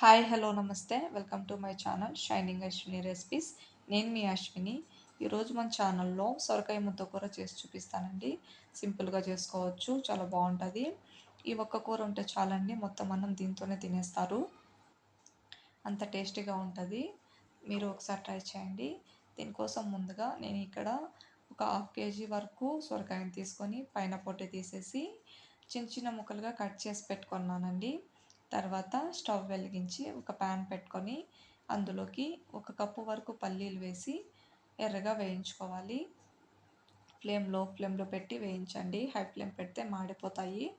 Hi hello నమస్తే. Welcome to my channel shining Ashwini recipes నేను మీ అశ్విని ఈరోజు మన ఛానల్లో సొరకాయ ముద్ద కూర చేసి చూపిస్తానండి. సింపుల్గా చేసుకోవచ్చు చాలా బాగుంటుంది. ఈ ఒక్క కూర ఉంటే చాలండి మొత్తం అన్నం దీంతోనే తినేస్తారు. అంత టేస్టీగా ఉంటుంది. మీరు ఒకసారి ట్రై చేయండి. దీనికోసం ముందుగా నేను ఇక్కడ ఒక హాఫ్ కేజీ వరకు సొరకాయని తీసుకొని పైన పొట్టి తీసేసి చిన్న చిన్న ముక్కలుగా కట్ చేసి పెట్టుకున్నానండి. తర్వాత స్టవ్ వెలిగించి ఒక ప్యాన్ పెట్టుకొని అందులోకి ఒక కప్పు వరకు పల్లీలు వేసి ఎర్రగా వేయించుకోవాలి. ఫ్లేమ్లో ఫ్లేమ్లో పెట్టి వేయించండి. హై ఫ్లేమ్ పెడితే మాడిపోతాయి.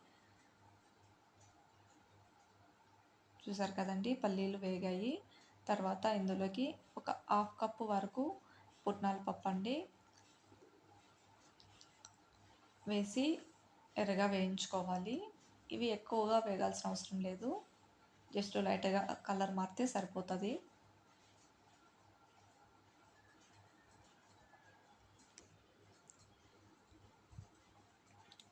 చూసారు కదండి? పల్లీలు వేగాయి. తర్వాత ఇందులోకి ఒక హాఫ్ కప్పు వరకు పుట్నాల పప్పు అండి వేసి ఎర్రగా వేయించుకోవాలి. ఇవి ఎక్కువగా వేగాల్సిన అవసరం లేదు. జస్ట్ లైట్గా కలర్ మారితే సరిపోతుంది.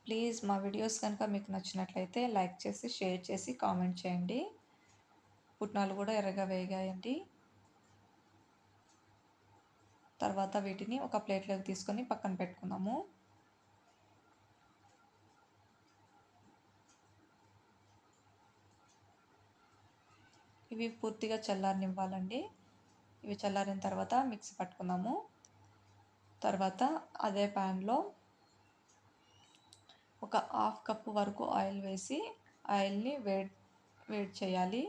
ప్లీజ్ మా వీడియోస్ కనుక మీకు నచ్చినట్లయితే లైక్ చేసి షేర్ చేసి కామెంట్ చేయండి. పుట్నాలు కూడా ఎర్రగా వేగాయండి. తర్వాత వీటిని ఒక ప్లేట్లోకి తీసుకొని పక్కన పెట్టుకుందాము. ఇవి పూర్తిగా చల్లారనివ్వాలండి. ఇవి చల్లారిన తర్వాత మిక్సీ పట్టుకుందాము. తర్వాత అదే ప్యాన్లో ఒక హాఫ్ కప్పు వరకు ఆయిల్ వేసి ఆయిల్ని వేడి వేడి చేయాలి.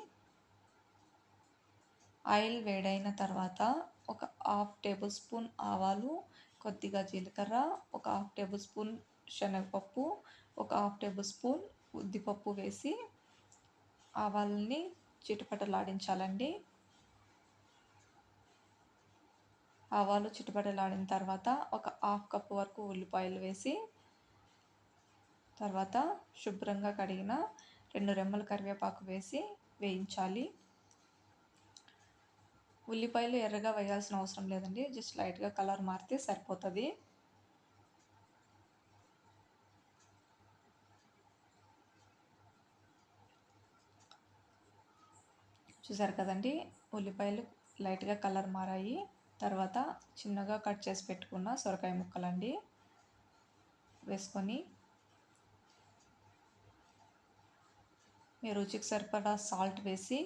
ఆయిల్ వేడైన తర్వాత ఒక హాఫ్ టేబుల్ స్పూన్ ఆవాలు కొద్దిగా జీలకర్ర ఒక హాఫ్ టేబుల్ స్పూన్ శనగపప్పు ఒక హాఫ్ టేబుల్ స్పూన్ ఉద్దిపప్పు వేసి ఆవాలని చిటపటలాడించాలండి. ఆవాలు చిటపటలాడిన తర్వాత ఒక హాఫ్ కప్ వరకు ఉల్లిపాయలు వేసి తర్వాత శుభ్రంగా కడిగిన రెండు రెమ్మల కరివేపాకు వేసి వేయించాలి. ఉల్లిపాయలు ఎర్రగా వేయాల్సిన అవసరం లేదండి. జస్ట్ లైట్గా కలర్ మారితే సరిపోతుంది. చూసారు కదండి? ఉల్లిపాయలు లైట్గా కలర్ మారాయి. తర్వాత చిన్నగా కట్ చేసి పెట్టుకున్న సొరకాయ ముక్కలండి. వేసుకొని మీ రుచికి సరిపడా సాల్ట్ వేసి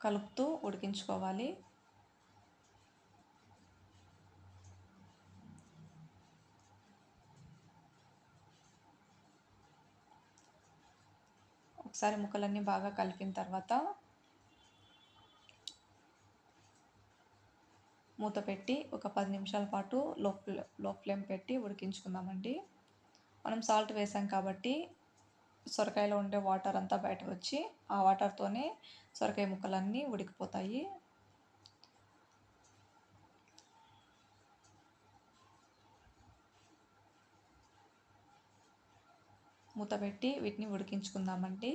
కలుపుతూ ఉడికించుకోవాలి. ఒకసారి ముక్కలన్నీ బాగా కలిపిన తర్వాత మూత పెట్టి ఒక పది నిమిషాల పాటు లో లో ఫ్లేమ్ పెట్టి ఉడికించుకుందామండి. మనం సాల్ట్ వేసాం కాబట్టి సొరకాయలో ఉండే వాటర్ అంతా బయట వచ్చి ఆ వాటర్తోనే సొరకాయ ముక్కలన్నీ ఉడికిపోతాయి. మూత పెట్టి వీటిని ఉడికించుకుందామండి.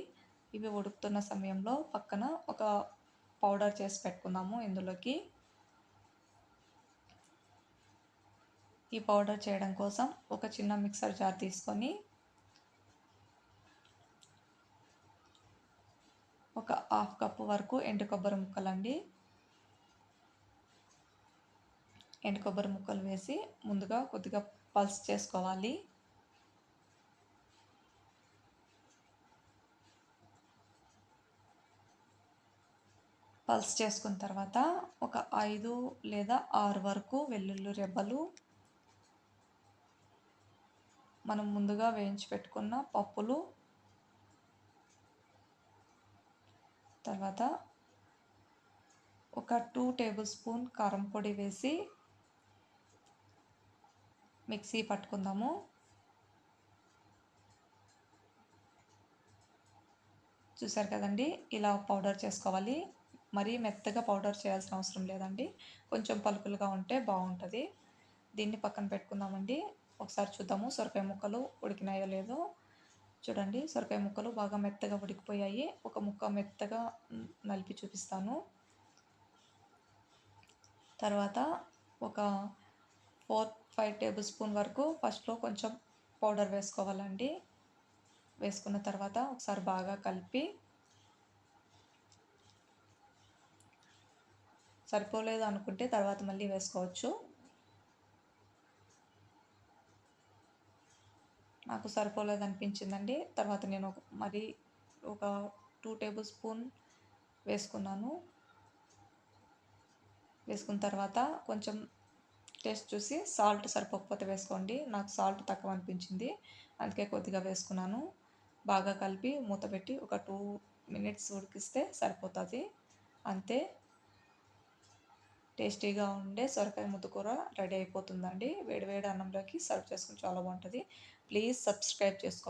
ఇవి ఉడుకుతున్న సమయంలో పక్కన ఒక పౌడర్ చేసి పెట్టుకుందాము ఇందులోకి. ఈ పౌడర్ చేయడం కోసం ఒక చిన్న మిక్సర్ జార్ తీసుకొని ఒక హాఫ్ కప్పు వరకు ఎండు కొబ్బరి ముక్కలండి. ఎండు కొబ్బరి ముక్కలు వేసి ముందుగా కొద్దిగా పల్స్ చేసుకోవాలి. పల్స్ చేసుకున్న తర్వాత ఒక ఐదు లేదా ఆరు వరకు వెల్లుల్లి రెబ్బలు మనం ముందుగా వేయించి పెట్టుకున్న పప్పులు తర్వాత ఒక టూ టేబుల్ స్పూన్ కారం పొడి వేసి మిక్సీ పట్టుకుందాము. చూసారు కదండి? ఇలా పౌడర్ చేసుకోవాలి. మరీ మెత్తగా పౌడర్ చేయాల్సిన అవసరం లేదండి. కొంచెం పలుకులుగా ఉంటే బాగుంటుంది. దీన్ని పక్కన పెట్టుకుందామండి. ఒకసారి చూద్దాము. సొరకాయ ముక్కలు ఉడికినాయో లేదో చూడండి. సొరకాయ ముక్కలు బాగా మెత్తగా ఉడికిపోయాయి. ఒక ముక్క మెత్తగా నలిపి చూపిస్తాను. తర్వాత ఒక ఫోర్ ఫైవ్ టేబుల్ స్పూన్ వరకు ఫస్ట్లో కొంచెం పౌడర్ వేసుకోవాలండి. వేసుకున్న తర్వాత ఒకసారి బాగా కలిపి సరిపోలేదు అనుకుంటే తర్వాత మళ్ళీ వేసుకోవచ్చు. నాకు సరిపోలేదు అనిపించిందండి. తర్వాత నేను ఒక మరి ఒక టూ టేబుల్ స్పూన్ వేసుకున్నాను. వేసుకున్న తర్వాత కొంచెం టేస్ట్ చూసి సాల్ట్ సరిపోకపోతే వేసుకోండి. నాకు సాల్ట్ తక్కువ అనిపించింది. అందుకే కొద్దిగా వేసుకున్నాను. బాగా కలిపి మూత పెట్టి ఒక టూ మినిట్స్ ఉడికిస్తే సరిపోతుంది. అంతే. టేస్టీగా ఉండే సొరకాయ ముద్దకూర రెడీ అయిపోతుందండి. వేడి వేడి అన్నంలోకి సర్వ్ చేసుకుని చాలా బాగుంటుంది. ప్లీజ్ సబ్స్క్రైబ్ చేసుకో